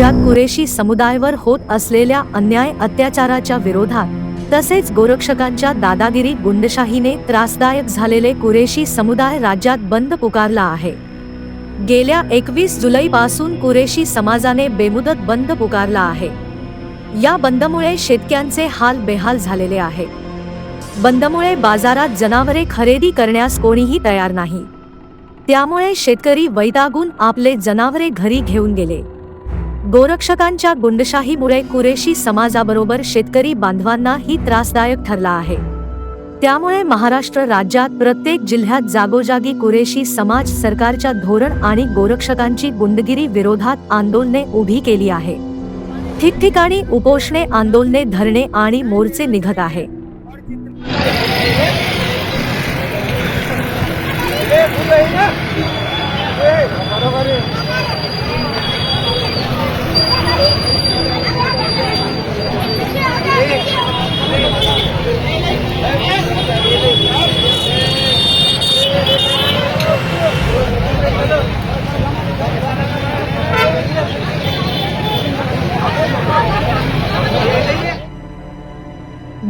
राज्यात कुरेशी समुदायावर होत असलेल्या अन्याय अत्याचाराच्या विरोधात तसेच गोरक्षकांच्या दादागिरी गुंडशाहीने त्रासदायक झालेले कुरेशी समुदाय राज्यात बंद पुकारला आहे. गेल्या एकवीस जुलैपासून कुरेशी समाजाने बेमुदत बंद पुकारला आहे. या बंदमुळे शेतक्यांचे हाल बेहाल झालेले आहे. बंदमुळे बाजारात जनावरे खरेदी करण्यास कोणीही तयार नाही. त्यामुळे शेतकरी वैतागून आपले जनावरे घरी घेऊन गेले. गोरक्षकांच्या गुंडशाहीमुळे कुरेशी समाजाबरोबर शेतकरी बांधवांनाही त्रासदायक ठरला आहे. त्यामुळे महाराष्ट्र राज्यात प्रत्येक जिल्ह्यात जागोजागी कुरेशी समाज सरकारच्या धोरण आणि गोरक्षकांची गुंडगिरी विरोधात आंदोलने उभी केली आहे. ठिकठिकाणी उपोषणे आंदोलने धरणे आणि मोर्चे निघत आहे.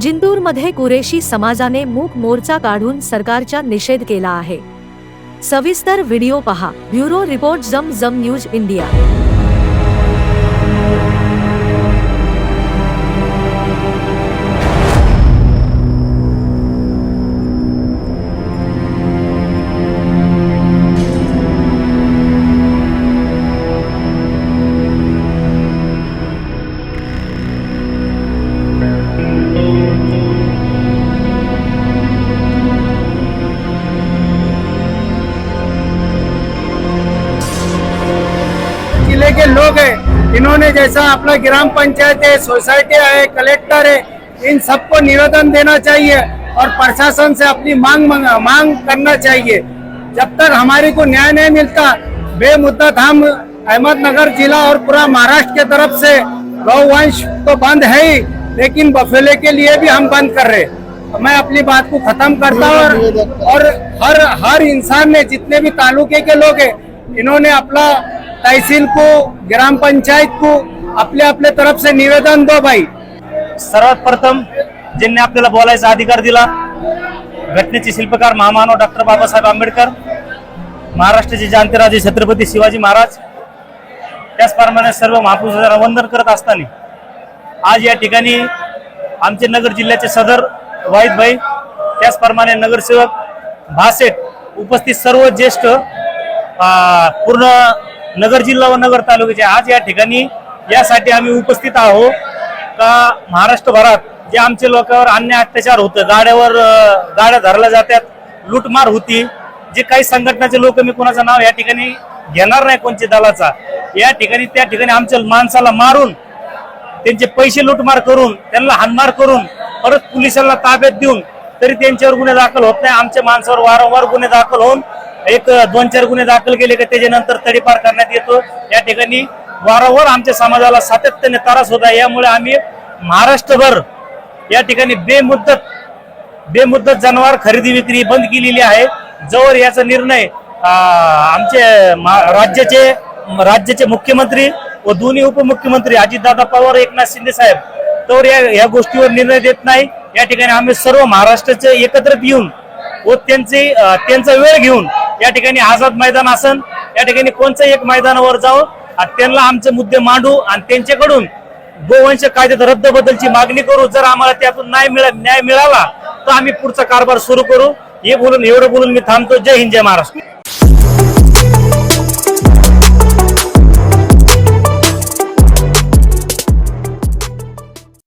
जिंतूरमध्ये कुरेशी समाजाने मूक मोर्चा काढून सरकारचा निषेध केला आहे. सविस्तर व्हिडिओ पहा. ब्युरो रिपोर्ट जम जम न्यूज इंडिया. के लोग हैं। इन्होंने जैसा अपना ग्राम पंचायत है सोसाइटी है कलेक्टर है इन सबको निवेदन देना चाहिए और प्रशासन से अपनी मांग मांग- करना चाहिए। जब तक हमारे को न्याय नहीं मिलता बेमुद्दत हम अहमदनगर जिला और पूरा महाराष्ट्र के तरफ़ से गौवंश तो बंद है ही लेकिन बफेले के लिए भी हम बंद कर रहे मैं अपनी बात को खत्म करता हूँ और, और हर हर इंसान ने जितने भी तालुके के लोग हैं इन्होंने अपना तहसील को ग्राम पंचायत को अपने अपने तरफ से निवेदन दो भाई. सर्वात प्रथम ज्यांनी आपल्याला बोलायचा अधिकार दिला घटनेचे शिल्पकार महामानव डॉक्टर बाबासाहेब आंबेडकर महाराष्ट्राचे जाणतेराजे छत्रपती शिवाजी महाराज त्याचप्रमाणे सर्व महापुरुषांना वंदन करत असताना आज या ठिकाणी आमचे नगर जिल्ह्याचे सदर वाईदभाई त्याचप्रमाणे नगरसेवक भासेट उपस्थित सर्व ज्येष्ठ पूर्ण नगर जिल्हा व नगर तालुक्याचे. आज या ठिकाणी यासाठी आम्ही उपस्थित आहोत का महाराष्ट्रभरात जे आमचे लोकांवर अन्याय अत्याचार होतं गाड्यावर गाड्या धरल्या जातात लूटमार होती जे काही संघटनाचे लोक मी कोणाचं नाव या ठिकाणी घेणार नाही कोणच्या दलाचा. या ठिकाणी त्या ठिकाणी आमच्या माणसाला मारून त्यांचे पैसे लुटमार करून त्यांना हानमार करून परत पोलिसांना ताब्यात देऊन तरी त्यांच्यावर गुन्हे दाखल होत नाही. आमच्या माणसावर वारंवार गुन्हे दाखल होऊन एक दोन चार गुन्हे दाखल केले की त्याच्यानंतर तडीपार करण्यात येतो. या ठिकाणी वारंवार आमच्या समाजाला सातत्याने त्रास होत आहे. यामुळे आम्ही महाराष्ट्रभर या ठिकाणी बेमुद्दत बेमुद्दत जनावर खरेदी विक्री बंद केलेली आहे. जवळ याचा निर्णय आमचे मा- राज्याचे राज्याचे मुख्यमंत्री व दोन्ही उपमुख्यमंत्री अजितदादा पवार एकनाथ शिंदे साहेब तर या या गोष्टीवर निर्णय देत नाही. या ठिकाणी आम्ही सर्व महाराष्ट्राचे एकत्रित येऊन व त्यांचे त्यांचा वेळ घेऊन या ठिकाणी आझाद मैदान असन या ठिकाणी कोणचं एक मैदानावर जाऊ आणि त्यांना आमचे मुद्दे मांडू आणि त्यांच्याकडून गोवंश कायद्यात रद्द बदलची मागणी करू. जर आम्हाला त्यातून न्याय मिळा न्याय मिळाला तर आम्ही पुढचा कारभार सुरू करू. हे बोलून एवढं बोलून मी थांबतो. जय हिंद जय महाराष्ट्र.